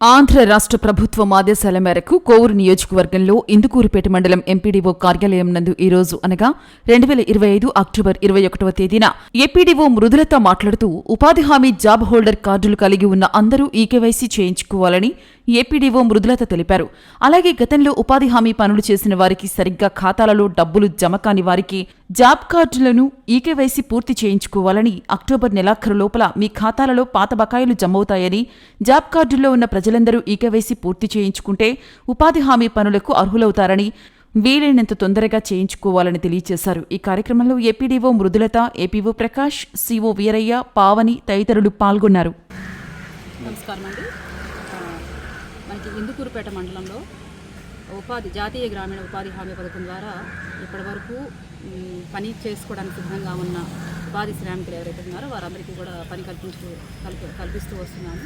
ఆంధ్ర రాష్ట్ర ప్రభుత్వం ఆదేశాల మేరకు కోవూరు నియోజకవర్గంలో ఇందుకూరుపేట మండలం ఎంపీడీఓ కార్యాలయం నందు ఈ రోజు అనగా రెండు వేల ఇరవై ఐదు అక్టోబర్ ఇరవై ఒకటవ తేదీన ఏపీడీఓ మృదులత మాట్లాడుతూ ఉపాధి హామీ జాబ్ హోల్డర్ కార్డులు కలిగి ఉన్న అందరూ ఈకేవైసీ చేయించుకోవాలని ఏపీడీఓ మృదులత తెలిపారు. అలాగే గతంలో ఉపాధి హామీ పనులు చేసిన వారికి సరిగ్గా ఖాతాలలో డబ్బులు జమ కాని వారికి జాబ్ కార్డులను ఈకేవైసీ పూర్తి చేయించుకోవాలని అక్టోబర్ నెలాఖరు లోపల మీ ఖాతాలలో పాత బకాయిలు జమవుతాయని జాబ్ కార్డుల్లో ఉన్న ప్రజలందరూ ఈకేవైసీ పూర్తి చేయించుకుంటే ఉపాధి హామీ పనులకు అర్హులవుతారని వీలైనంత తొందరగా చేయించుకోవాలని తెలియజేశారు. ఈ కార్యక్రమంలో APDO Mrudulatha APO Prakash CO Veeraiah Pavani తదితరులు పాల్గొన్నారు. నమస్కారం అండి మనకి ఇందుకూరుపేట మండలంలో ఉపాధి జాతీయ గ్రామీణ ఉపాధి హామీ పథకం ద్వారా ఇప్పటి వరకు పని చేసుకోవడానికి సిద్ధంగా ఉన్న ఉపాధి శ్రామికులు ఎవరైతే ఉన్నారో వారందరికీ కూడా పని కల్పించు కల్పి కల్పిస్తూ వస్తున్నాము.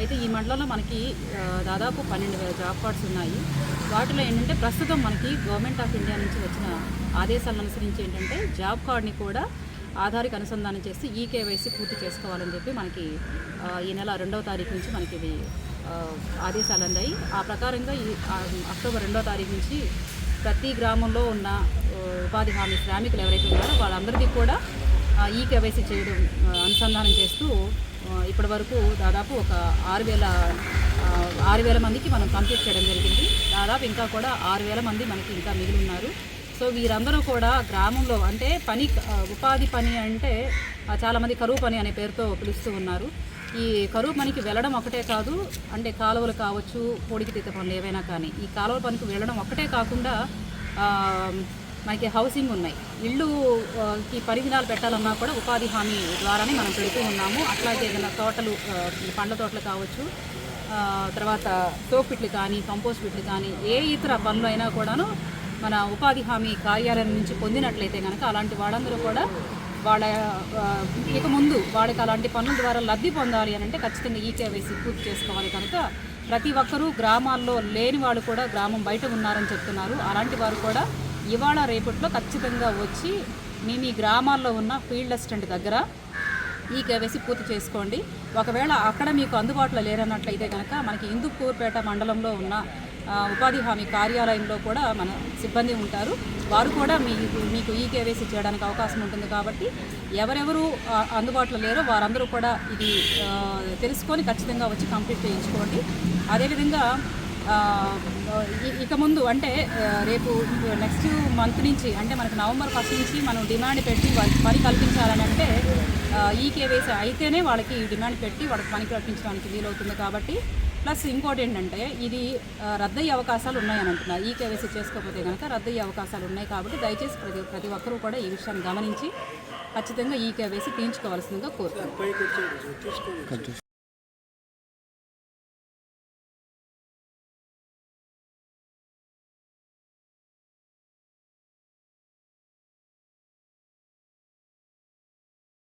అయితే ఈ మండలంలో మనకి దాదాపు పన్నెండు వేల జాబ్ కార్డ్స్ ఉన్నాయి. వాటిలో ఏంటంటే ప్రస్తుతం మనకి గవర్నమెంట్ ఆఫ్ ఇండియా నుంచి వచ్చిన ఆదేశాలను అనుసరించి ఏంటంటే జాబ్ కార్డ్ని కూడా ఆధార్కి అనుసంధానం చేసి ఈ కేవైసీ పూర్తి చేసుకోవాలని చెప్పి మనకి ఈ నెల రెండవ తారీఖు నుంచి మనకి ఇది ఆదేశాలు అందాయి ఆ ప్రకారంగా ఈ అక్టోబర్ రెండవ తారీఖు నుంచి ప్రతి గ్రామంలో ఉన్న ఉపాధి హామీ శ్రామికులు ఎవరైతే ఉన్నారో వాళ్ళందరికీ కూడా ఈ కేవైసీ చేయడం అనుసంధానం చేస్తూ ఇప్పటి వరకు దాదాపు ఒక ఆరు వేల ఆరు వేల మందికి మనం కంప్లీట్ చేయడం జరిగింది. దాదాపు ఇంకా కూడా ఆరు వేల మంది మనకి ఇంకా మిగిలి ఉన్నారు. సో వీరందరూ కూడా గ్రామంలో అంటే పని ఉపాధి పని అంటే చాలామంది కరువు పని అనే పేరుతో పిలుస్తూ ఉన్నారు. ఈ కరువు పనికి వెళ్ళడం ఒకటే కాదు అంటే కాలువలు కావచ్చు పొడికి తీత పనులు ఏవైనా కానీ ఈ కాలువ పనికి వెళ్ళడం ఒకటే కాకుండా మనకి హౌసింగ్ ఉన్నాయి. ఇళ్ళుకి పరిధినాలు పెట్టాలన్నా కూడా ఉపాధి హామీ ద్వారానే మనం పెడుతూ ఉన్నాము. అట్లాగే ఏదైనా తోటలు పండ్ల తోటలు కావచ్చు తర్వాత తోపిట్లు కానీ కంపోస్ట్ పిట్లు కానీ ఏ ఇతర పనులు అయినా కూడాను మన ఉపాధి హామీ కార్యాలయం నుంచి పొందినట్లయితే కనుక అలాంటి వాళ్ళందరూ కూడా వాళ్ళ ఇక ముందు వాళ్ళకి అలాంటి పనుల ద్వారా లబ్ధి పొందాలి అని అంటే ఖచ్చితంగా ఈ కేవైసీ పూర్తి చేసుకోవాలి కనుక ప్రతి ఒక్కరూ గ్రామాల్లో లేని వాళ్ళు కూడా గ్రామం బయట ఉన్నారని చెప్తున్నారు. అలాంటి వారు కూడా ఇవాళ రేపట్లో ఖచ్చితంగా వచ్చి మీ మీ గ్రామాల్లో ఉన్న ఫీల్డ్ అసిస్టెంట్ దగ్గర ఈ కేవైసీ పూర్తి చేసుకోండి. ఒకవేళ అక్కడ మీకు అందుబాటులో లేరన్నట్లయితే కనుక మనకి హిందూపూర్పేట మండలంలో ఉన్న ఉపాధి హామీ కార్యాలయంలో కూడా మన సిబ్బంది ఉంటారు. వారు కూడా మీకు మీకు ఈ కేవైసీ చేయడానికి అవకాశం ఉంటుంది కాబట్టి ఎవరెవరు అందుబాటులో లేరో వారందరూ కూడా ఇది తెలుసుకొని ఖచ్చితంగా వచ్చి కంప్లీట్ చేయించుకోండి. అదేవిధంగా ఇక ముందు అంటే రేపు నెక్స్ట్ మంత్ నుంచి అంటే మనకు నవంబర్ ఫస్ట్ నుంచి మనం డిమాండ్ పెట్టి వాళ్ళకి పని కల్పించాలని అంటే ఈ కేవైసీ అయితేనే వాళ్ళకి డిమాండ్ పెట్టి వాళ్ళకి పని కల్పించడానికి వీలవుతుంది కాబట్టి ప్లస్ ఇంకోటి ఏంటంటే ఇది రద్దయ్యే అవకాశాలు ఉన్నాయని అంటున్నారు ఈ కేవైసీ చేసుకోకపోతే కనుక రద్దయ్యే అవకాశాలు ఉన్నాయి కాబట్టి దయచేసి ప్రతి ప్రతి ఒక్కరూ కూడా ఈ విషయాన్ని గమనించి ఖచ్చితంగా ఈ కేవైసీ తీయించుకోవాల్సిందిగా కోరుతున్నాను